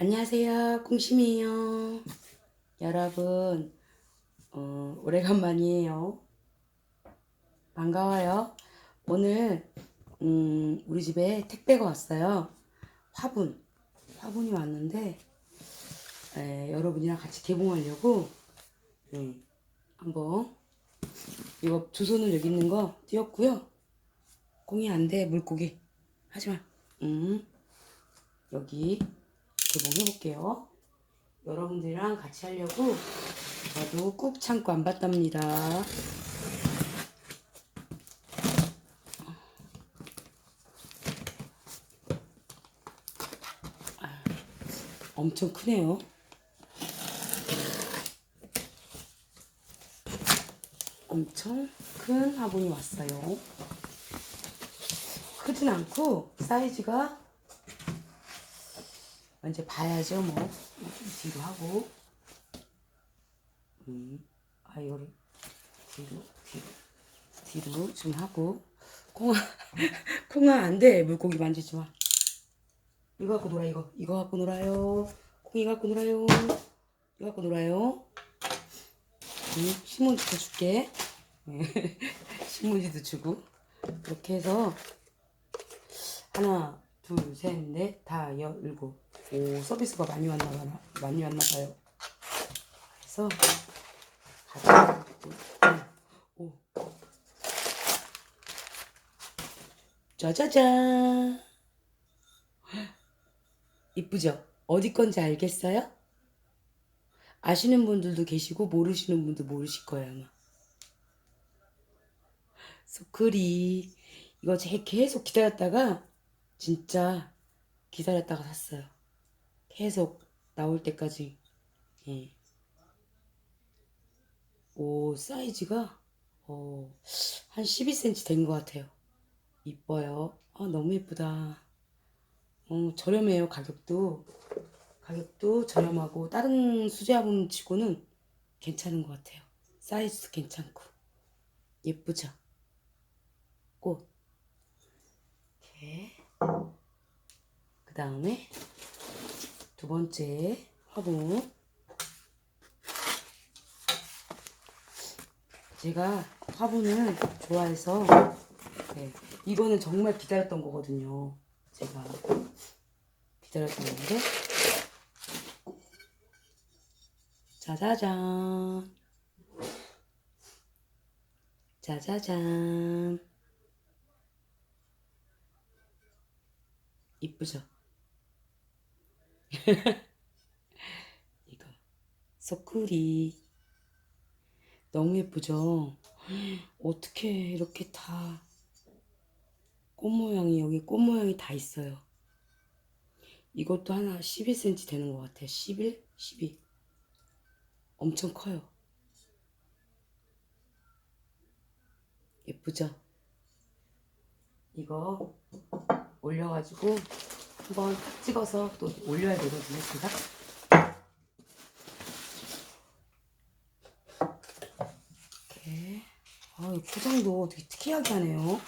안녕하세요. 콩심이에요. 여러분, 어, 오래간만이에요. 반가워요. 오늘, 음, 우리 집에 택배가 왔어요. 화분. 화분이 왔는데, 에, 여러분이랑 같이 개봉하려고, 음, 한번, 이거 주소는 여기 있는 거 띄웠고요. 공이 안 돼, 물고기. 하지마. 음, 여기 개봉해볼게요. 여러분들이랑 같이 하려고 저도 꾹 참고 안 봤답니다. 아, 엄청 크네요. 엄청 큰 화분이 왔어요. 크진 않고 사이즈가 이제 봐야죠 뭐. 뒤로 하고. 음, 아 이거를 뒤로 뒤로. 뒤로 좀 하고. 콩아 콩아 안돼. 물고기 만지지 마. 이거 갖고 놀아 이거. 이거 갖고 놀아요. 콩이 갖고 놀아요. 이거 갖고 놀아요. 음, 신문지도 줄게. 신문지도 주고. 이렇게 해서 하나 둘 셋 넷다 열고 오 서비스가 많이 왔나 봐요. 많이 왔나 봐요. 그래서 가자. 오. 짜자잔. 이쁘죠? 어디 건지 알겠어요? 아시는 분들도 계시고 모르시는 분도 모르실 거예요 아마. 소쿠리 이거 제 계속 기다렸다가 진짜 기다렸다가 샀어요. 계속 나올 때까지. 예. 오, 사이즈가, 어, 한 12cm 된 것 같아요. 이뻐요. 아, 너무 예쁘다. 어, 저렴해요, 가격도. 가격도 저렴하고, 다른 수제화분 치고는 괜찮은 것 같아요. 사이즈도 괜찮고. 예쁘죠? 꽃. 이렇게. 그 다음에, 두 번째 화분. 제가 화분을 좋아해서 네, 이거는 정말 기다렸던 거거든요. 제가 기다렸던 건데. 짜자잔. 짜자잔 이쁘죠? 이거 소쿠리 너무 예쁘죠? 어떻게 이렇게 다 꽃 모양이 여기 꽃 모양이 다 있어요. 이것도 하나 11cm 되는 것 같아요. 11, 12. 엄청 커요. 예쁘죠? 이거 올려가지고 한번 탁 찍어서 또 올려야 되거든요, 제가. 이렇게. 아, 이 포장도 되게 특이하게 하네요.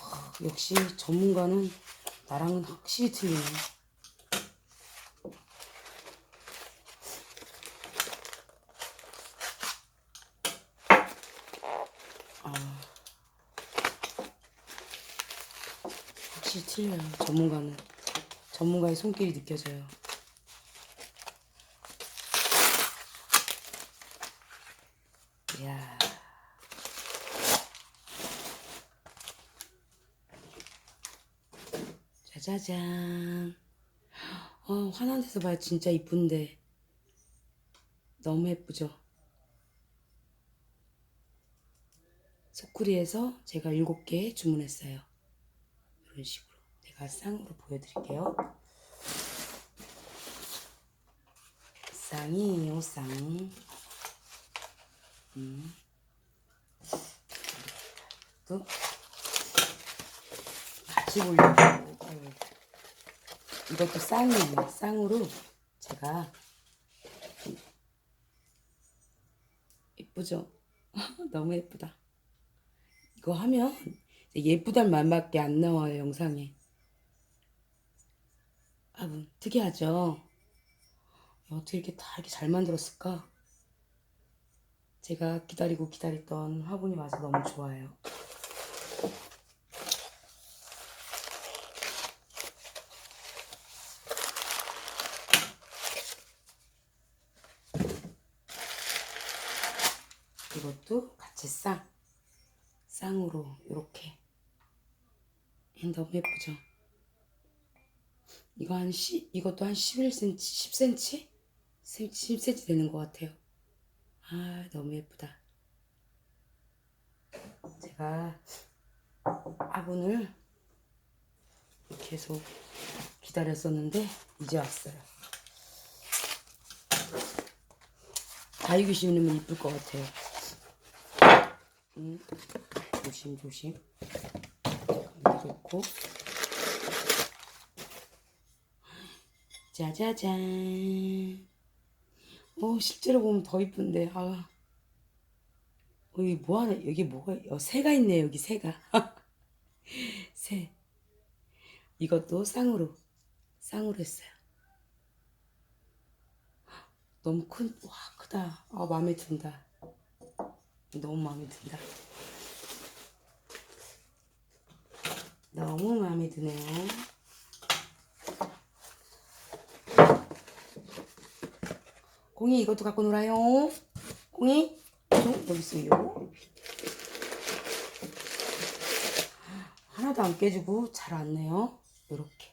와, 역시 전문가는 나랑은 확실히 틀리네. 아, 확 실히 틀려요. 전문가는. 전문가의 손길이 느껴져요. 이야. 짜자잔. 어, 화난 데서 봐야 진짜 이쁜데. 너무 예쁘죠? 소쿠리에서 제가 일곱 개 주문했어요. 이런 식으로. 내가 쌍으로 보여드릴게요. 쌍이에요, 쌍. 음. 또 같이. 아유. 이것도 쌍이에요. 쌍으로 제가 예쁘죠? 너무 예쁘다. 이거 하면 예쁘단 말밖에 안 나와요 영상에. 화분 특이하죠? 어떻게 이렇게 다 이렇게 잘 만들었을까? 제가 기다리고 기다렸던 화분이 와서 너무 좋아요. 이것도 같이 쌍 쌍으로 이렇게 너무 예쁘죠? 이거 한 시, 이것도 한 11cm, 10cm? 10cm 되는 것 같아요. 아, 너무 예쁘다. 제가 화분을 계속 기다렸었는데, 이제 왔어요. 다육이 심으면 이쁠 것 같아요. 음, 조심 조심. 이렇고 짜자잔. 오, 실제로 보면 더 이쁜데, 아. 어, 여기 뭐 하나, 여기 뭐가, 어, 새가 있네, 여기 새가. 새. 이것도 쌍으로, 쌍으로 했어요. 너무 큰, 와, 크다. 아, 마음에 든다. 너무 마음에 든다. 너무 마음에 드네요. 공이 이것도 갖고 놀아요. 공이 좀 여기 있어요. 하나도 안 깨지고 잘 왔네요. 요렇게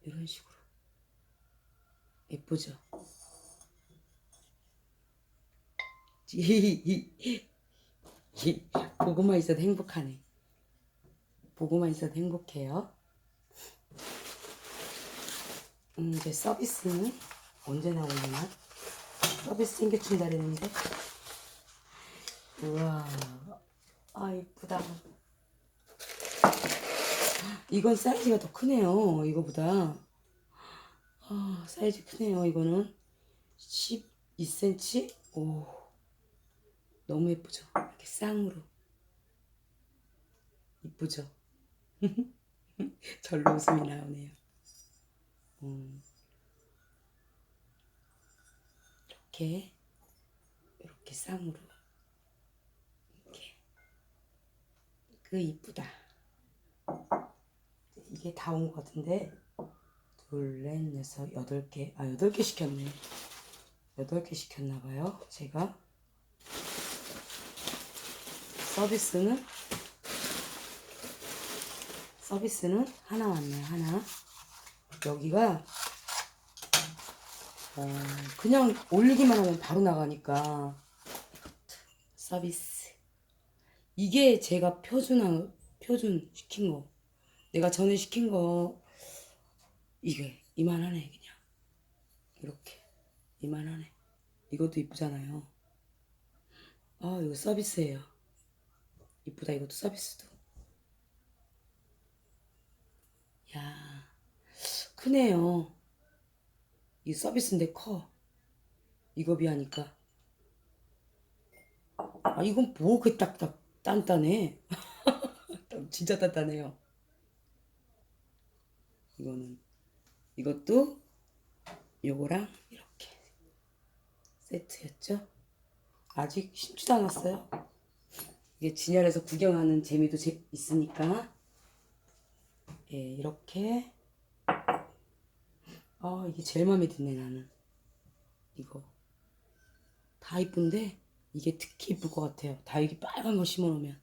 이런 식으로 예쁘죠? 보고만 있어도 행복하네. 보고만 있어도 행복해요. 음, 이제 서비스는 언제 나오려나? 서비스 생겨준다 그랬는데. 우와, 아, 이쁘다. 이건 사이즈가 더 크네요, 이거보다. 아, 사이즈 크네요, 이거는. 12cm? 오, 너무 예쁘죠? 이렇게 쌍으로. 이쁘죠? 절로 웃음이 나오네요. 음. 이렇게 이렇게 쌍으로 이렇게 그 이쁘다. 이게 다 온 것 같은데 둘, 넷, 여섯, 여덟 개. 아 여덟 개 시켰네. 여덟 개 시켰나 봐요. 제가 서비스는 서비스는 하나 왔네요. 하나. 여기가 어, 그냥 올리기만 하면 바로 나가니까 서비스. 이게 제가 표준한 표준 시킨 거. 내가 전에 시킨 거 이게 이만하네 그냥 이렇게 이만하네. 이것도 이쁘잖아요. 아 이거 서비스예요. 이쁘다 이것도 서비스도. 야 크네요. 이 서비스인데 커. 이거 비하니까. 아, 이건 뭐그 딱딱 단단해. 진짜 단단해요. 이거는 이것도 요거랑 이렇게 세트였죠. 아직 심지도 않았어요. 이게 진열해서 구경하는 재미도 제, 있으니까 예, 이렇게 아 이게 제일 마음에 드네 나는. 이거. 다 이쁜데 이게 특히 이쁠 것 같아요. 다 여기 빨간 거 심어 놓으면.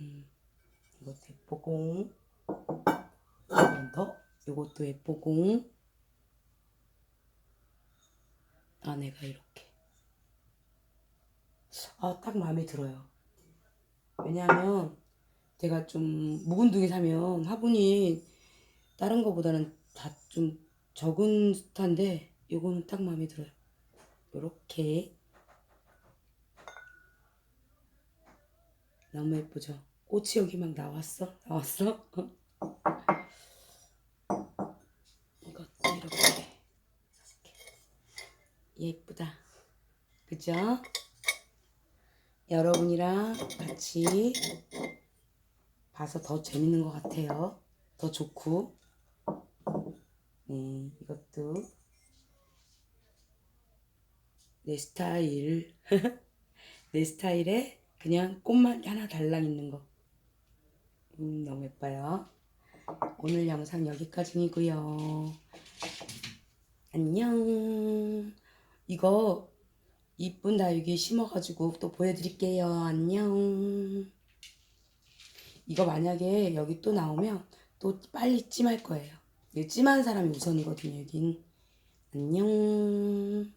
음, 이것도 예쁘고. 한번 더 이것도 예쁘고. 안에가 이렇게. 아 딱 마음에 들어요. 왜냐하면 제가 좀 묵은 둥이 사면 화분이 다른 거보다는 다 좀 적은 스타인데 요거는 딱 마음에 들어요. 요렇게 너무 예쁘죠? 꽃이 여기 막 나왔어? 나왔어? 이것도 이렇게 예쁘다. 그죠? 여러분이랑 같이 봐서 더 재밌는 것 같아요. 더 좋고. 네, 이것도 내 스타일. 내 스타일에 그냥 꽃만 하나 달랑 있는 거. 음, 너무 예뻐요. 오늘 영상 여기까지이고요. 안녕. 이거 이쁜 다육이 심어가지고 또 보여드릴게요. 안녕. 이거 만약에 여기 또 나오면 또 빨리 찜할 거예요. 이 찜한 사람이 우선이거든요, 여긴. 안녕.